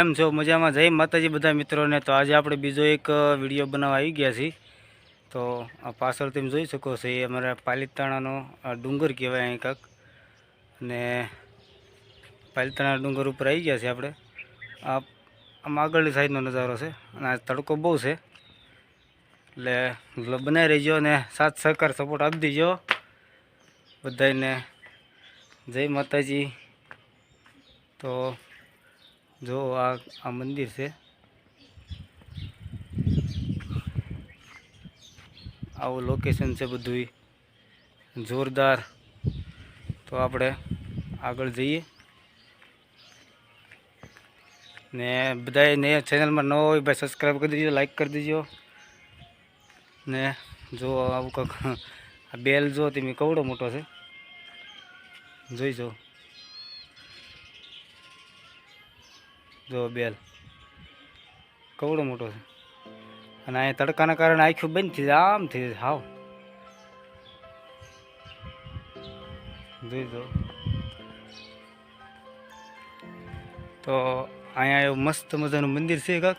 કેમ છો મજામાં. જય માતાજી બધા મિત્રોને. તો આજે આપણે બીજો એક વીડિયો બનાવવા આવી ગયા છીએ. તો આ પાછળ તમે જોઈ શકો છો, એ અમારા પાલિતાણાનો ડુંગર કહેવાય અહીં કાંક. અને પાલિતાણા ડુંગર ઉપર આવી ગયા છે આપણે. આ, આમ આગળની સાઈડનો નજારો છે. અને આ તડકો બહુ છે. એટલે મતલબ બનાવી રહીજો અને સાથ સહકાર સપોર્ટ આપી દેજો. બધાને જય માતાજી. તો જો આ આ મંદિર છે. આવું લોકેશન છે બધું જોરદાર. તો આપણે આગળ જઈએ. ને બધાએ ને ચેનલમાં ન હોય ભાઈ સબસ્ક્રાઈબ કરી દેજો લાઈક કરી દેજો. ને જો આવું કંઈક, આ બેલ જો તમે કવડો મોટો છે. જોઈ જો જો બેલ. કવડો મોટો છે? અને અહીંયા તડકાના કારણે આખું બંધ થઈ જાય, આમ થઈ જાય, હાવ. જોઈ જો તો અહીંયા એવું મસ્ત મજાનું મંદિર છે કાક.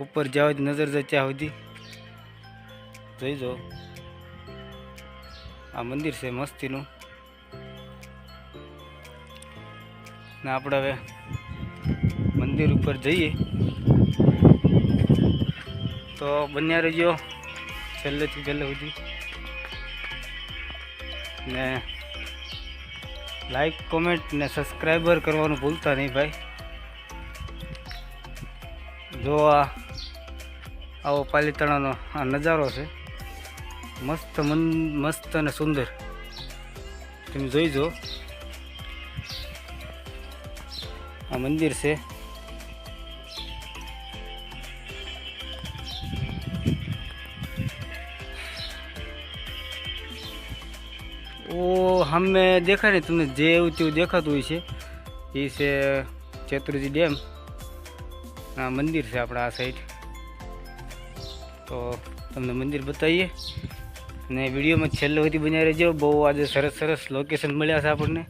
ઉપર જ્યાં સુધી નજર જાય ત્યાં સુધી. જોઈ જો આ મંદિર છે મસ્તીનું. ને આપણે હવે મંદિર ઉપર જઈએ. તો બન્યા રહેજો. છેલ્લેથી છેલ્લે સુધી. ને લાઈક કોમેન્ટ ને સબસ્ક્રાઈબર કરવાનું ભૂલતા નહીં ભાઈ. જો આવો પાલીતાણાનો આ નજારો છે. મસ્ત મન, મસ્ત અને સુંદર. તમે જોઈ જો. આ મંદિર છે. ઓ અમે દેખાય ને તમને જે એવું તેવું દેખાતું હોય છે. એ છે ચેતુર્જી ડેમ. આ મંદિર છે આપણા આ સાઈડ તો તમને મંદિર બતાવીએ. ને વિડીયોમાં છેલ્લે સુધી બન્યા રહેજો. બહુ આજે સરસ સરસ લોકેશન મળ્યા છે આપણને.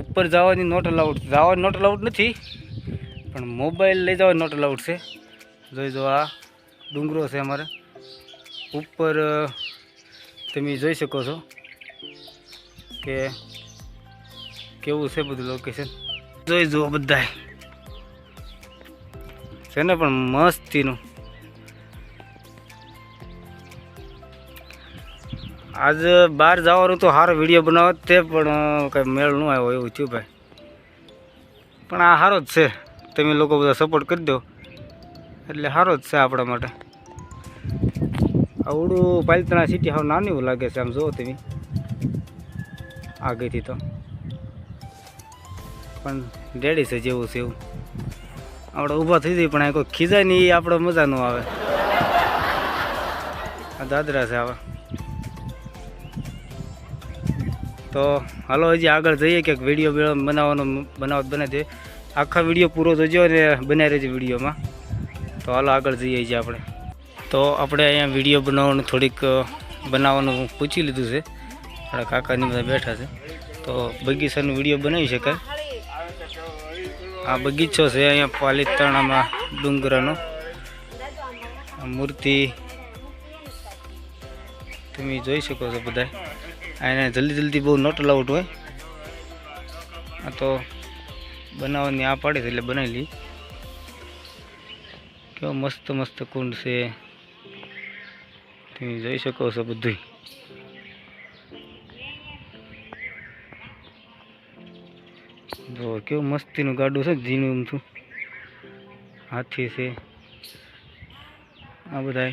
ઉપર જવાની નોટ અલાઉડ જવા નોટ અલાઉડ નથી. પણ મોબાઈલ લઈ જવા નોટ અલાઉડ છે. જોઈ જો આ ડુંગરો છે અમારે. ઉપર તમે જોઈ શકો છો. કે કેવું છે બધું લોકેશન જોઈ જુઓ બધાય. છે ને પણ મસ્તીનું. આજ બહાર જવાનું તો સારો વીડિયો બનાવો તે પણ કંઈ મેળ ન આવ્યો એવું થયું ભાઈ. પણ આ સારો જ છે. તમે લોકો બધા સપોર્ટ કરી દો. એટલે સારો જ છે આપણા માટે. આવડું પાલતણા સિટી હાવ નાની લાગે છે, આમ જુઓ તમે. આગળથી તો. પણ રેડી છે જેવું છે એવું. આપણે ઊભા થઈ જઈએ, પણ કોઈ ખીજાય નહીં, એ આપણે મજા ન આવે. આ દાદરા છે આવા. તો હાલો, હજી આગળ જઈએ, ક્યાંક વીડિયો બનાવવાનો, બનાવત બને તે આખા વીડિયો પૂરો જોજો ને બનાવી રહેજો વિડીયોમાં તો હાલો, આગળ જઈએ છીએ આપણે. તો આપણે અહીંયા વીડિયો બનાવવાનું થોડીક બનાવવાનું પૂછી લીધું છે. આપણા કાકાની બધા બેઠા છે. તો બગીચાનો વીડિયો બનાવી શકાય. આ બગીચો છે અહીંયા પાલિતાણામાં ડુંગરાનો. મૂર્તિ તમે જોઈ શકો છો બધા એને જલ્દી જલ્દી બહુ નોટ લાઉટ હોય. આ તો બનાવવાની આ પાડે છે એટલે બનાવી કેવો મસ્ત મસ્ત કુંડ છે. તમે જોઈ શકો છો બધું જો, કેવું મસ્તીનું ગાડું છે, ઝીણું અમથું હાથી છે. આ બધા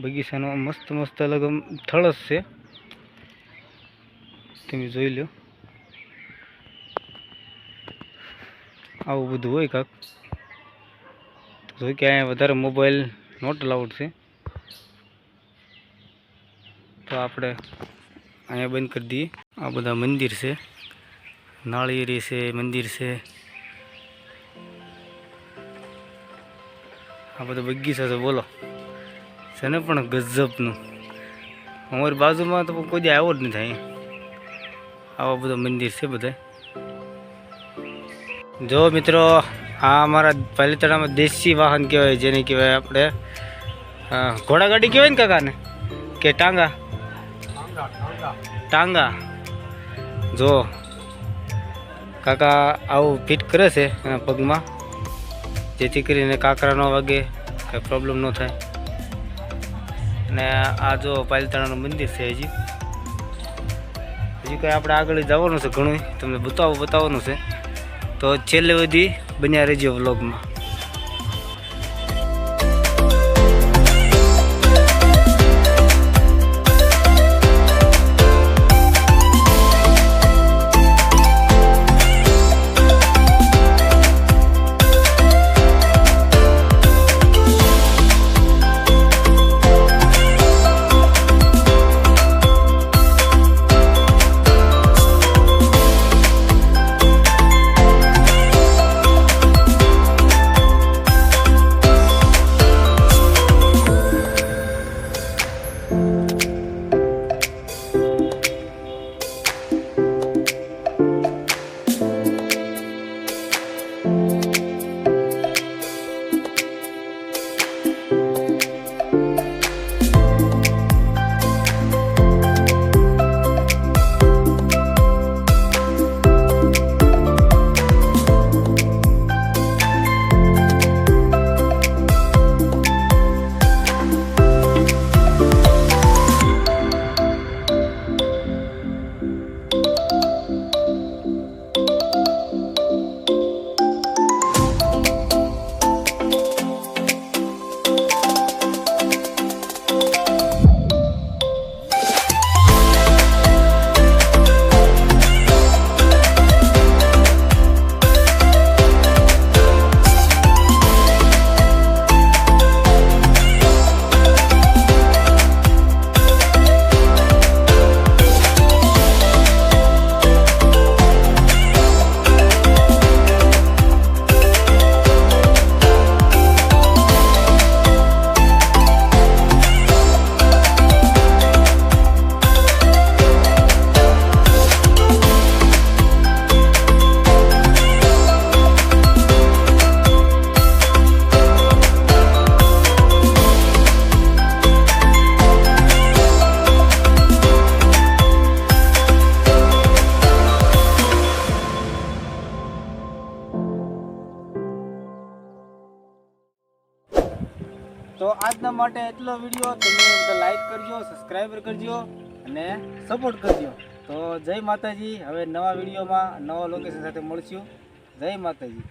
બગીચાનો મસ્ત મસ્ત અલગ થળસ છે. તમે જોઈ લો. આવું બધું હોય કાંક. જોઈ કે અહીંયા વધારે મોબાઈલ નોટ અલાઉડ છે. તો આપણે અહીંયા બંધ કરી દઈએ. આ બધા મંદિર છે. નાળિયેરી છે મંદિર છે. આ બધો બગીચા છે બોલો. છે ને પણ ગજબનું. અમારી બાજુમાં તો કોઈ દી આવ્યો જ નથી થાય આવા બધો મંદિર છે બધા જો મિત્રો આ અમારા પાલિતાણામાં દેશી વાહન કહેવાય જેને કહેવાય આપણે ઘોડાગાડી કહેવાય ને કાકાને? કે ટાંગા. ટાંગા. જો કાકા આવું ફિટ કરે છે એના પગમાં. જેથી કરીને કાંકરા ન વાગે કંઈ પ્રોબ્લેમ ન થાય. અને આ જો પાલિતાણાનું મંદિર છે હજી. હજી કંઈ આપણે આગળ જવાનું છે ઘણું તમને બતાવવું બતાવવાનું છે. તો છેલ્લે સુધી બન્યા રહેજો વ્લોગમાં તો આજના માટે એટલો વીડિયો તમે લાઈક કરજો સબસ્ક્રાઈબર કરજો અને સપોર્ટ કરજો. તો જય માતાજી, હવે નવા વિડીયોમાં નવા લોકેશન સાથે મળશું. જય માતાજી.